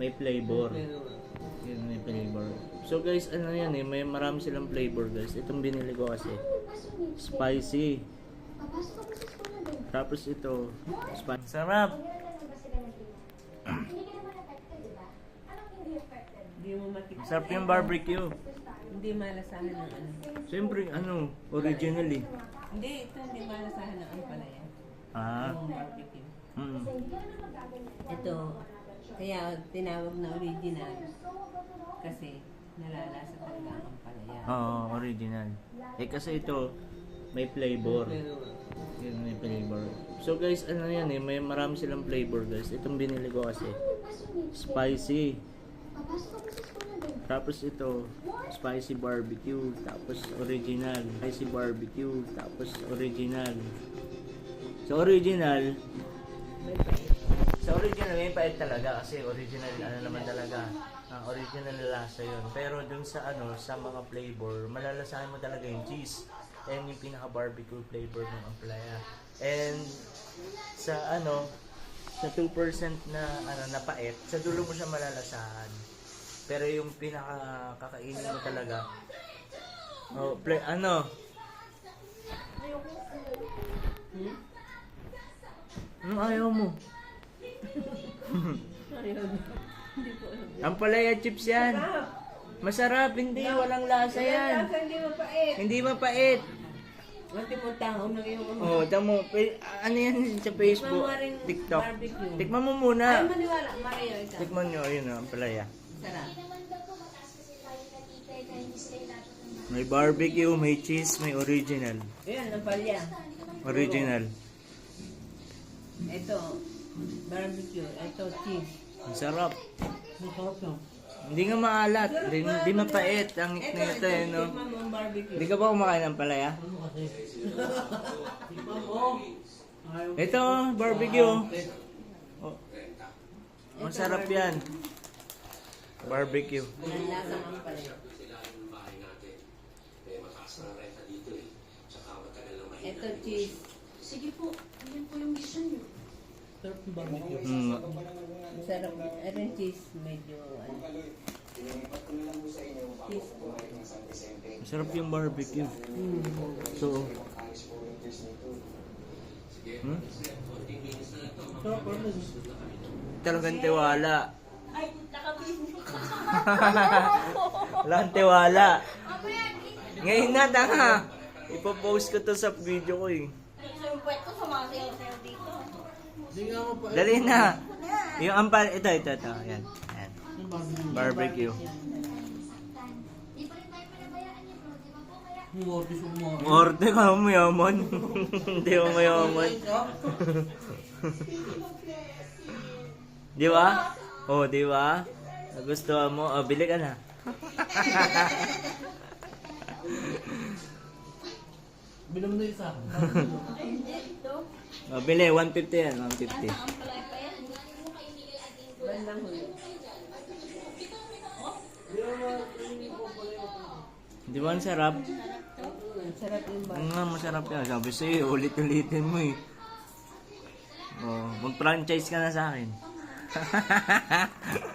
may flavor. Yun, may flavor. So guys, ano yan eh, may marami silang flavor guys. Itong binili ko kasi, spicy. Tapos ito, spicy. Sarap! Hindi mo matikman. Sarap yung barbecue. Hindi malasahan ng ano. Siyempre, ano, originally. Hindi, ito hindi malasahan ng ampalaya. Ah, Yung barbecue. mm. Ito, kaya tinawag na original. Kasi nalalasa talaga ang ampalaya. Oo, original. Eh kasi ito, may flavor. Yun, may flavor. So guys, ano yan eh, may marami silang flavor guys. Itong binili ko kasi, spicy. Tapos ito, spicy barbecue. Tapos original, spicy barbecue. Tapos original. So original, original may pait talaga kasi original ano naman talaga. ah, original na lasa yun. Pero dun sa ano, sa mga flavor, malalasahan mo talaga yung cheese. And yung pinaka barbecue flavor ng ampalaya. And sa ano, sa 2% na ano na pait, sa dulo mo siya malalasahan. Pero yung pinaka kakainin mo talaga, oh, play, ano, Hmm? ano ayaw mo? Ayun. Hindi ko alam. Ampalaya chips yan. Sarap! Masarap, hindi. Walang lasa yan. Lasa, hindi mapait. Hindi mapait. Mati mo tao na yung ano. Oh, tamo, pe- ano yan sa Facebook, Tikman mo rin TikTok. barbecue. Tikman mo Ay, muna. maniwala. Mario, ito. Tikman nyo, ayun o, ampalaya. Sarap. May barbecue, may cheese, may original. Ayan, ang palya. Original. Ito, barbecue. Ito, cheese. Ang sarap. Masarap yun. Hindi nga maalat. Hindi, hindi mapait. Ang Ito, na ito, eh, no? Hindi ka ba kumakain ng palaya? Ito, barbecue. Oh. Masarap yan. Barbecue. Ng palya. Ito, cheese. Sige po. Mm. Sarap. Yung cheese. Medyo, ano. Cheese po. Masarap yung barbecue. So, hmm? Talagang tiwala. Ay, naka-Facebook. Wala kang tiwala. Ngayon na, tanga. Ipopost ko to sa video ko eh. Sa yung puwet ko, sumasayaw-sayaw dito. Dali na. Yung ampal, ito, ito, ito. Yan. Yan. Barbecue. Ba po? Kaya, Morte ka, mayaman. Hindi mo mayaman. di ba? Oh, di ba? Nagustuhan mo? Oh, bili ka na. ay, hindi. Ito. Oh, bili, 150 yan, 150. Ang palay pa yan. Hindi mo kayo nigil again. Bandang huli. Di ba ang sarap? Sarap yung barbecue. nga, masarap yan. Sabi sa'yo, ulit-ulitin mo eh. Oh, mag-franchise ka na sa akin.